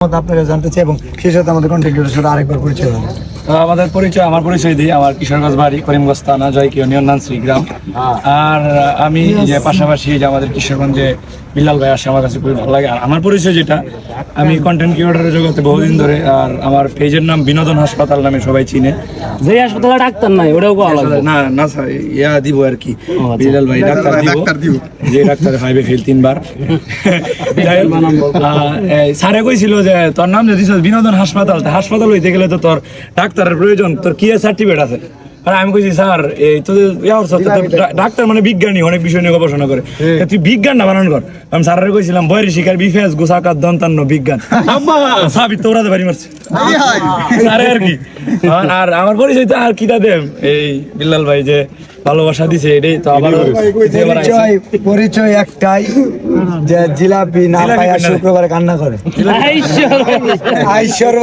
মত আপনারা জানতে চাই এবং সেই সাথে আমাদের কন্টেন্টের সাথে আরেকবার পরিচয় হবে আমাদের পরিচয় আমার পরিচয় দিই। আমার কিশোরগঞ্জ বাড়ি করিমগঞ্জ থানা জয়কি ইউনিয়ন নানসরি গ্রাম আর আমি যে পাশাপাশি যে আমাদের কিশোরগঞ্জে বিলাল ভাই আসে আমার কাছে খুবই ভালো লাগে। আর আমার পরিচয় যেটা আমি কন্টেন্ট ক্রিয়েটারের জগতে বহুদিন ধরে আর আমার পেজের নাম বিনোদন হাসপাতাল নামে সবাই চিনে। যে হাসপাতালে ডাক্তার নাই ওটাও কোয়া লাগবে। না না স্যার ইয়া দিব আর কি। বিলাল ভাই ডাক্তার দিব। যে ডাক্তার ফাইভে ফেল তিনবার। স্যারে কইছিল যে তোর নাম যদি বিনোদন হাসপাতাল হাসপাতাল হইতে গেলে তো তোর ডাক্তারের প্রয়োজন তোর কি সার্টিফিকেট আছে? আর আমি কইছি স্যার এই তো তোর ডাক্তার মানে বিজ্ঞানী অনেক বিষয় নিয়ে গবেষণা করে। তুই বিজ্ঞান না বানান কর? আমি স্যারের কইছিলাম শিকার বিফেস গোসাকার দন্তান্ন বিজ্ঞান। আব্বা! সাবিত তো ওরাতে বাড়ি মারছে স্যারে আর কি? আর- আমার পরিচয় তো আর কি তা দেব এই বিল্লাল ভাই যে ভালোবাসা দিছে এটাই তো আবার পরিচয় পরিচয় একটাই যে জিলাপি না পায়। শুক্রবারে কান্না করে। আইশ্বর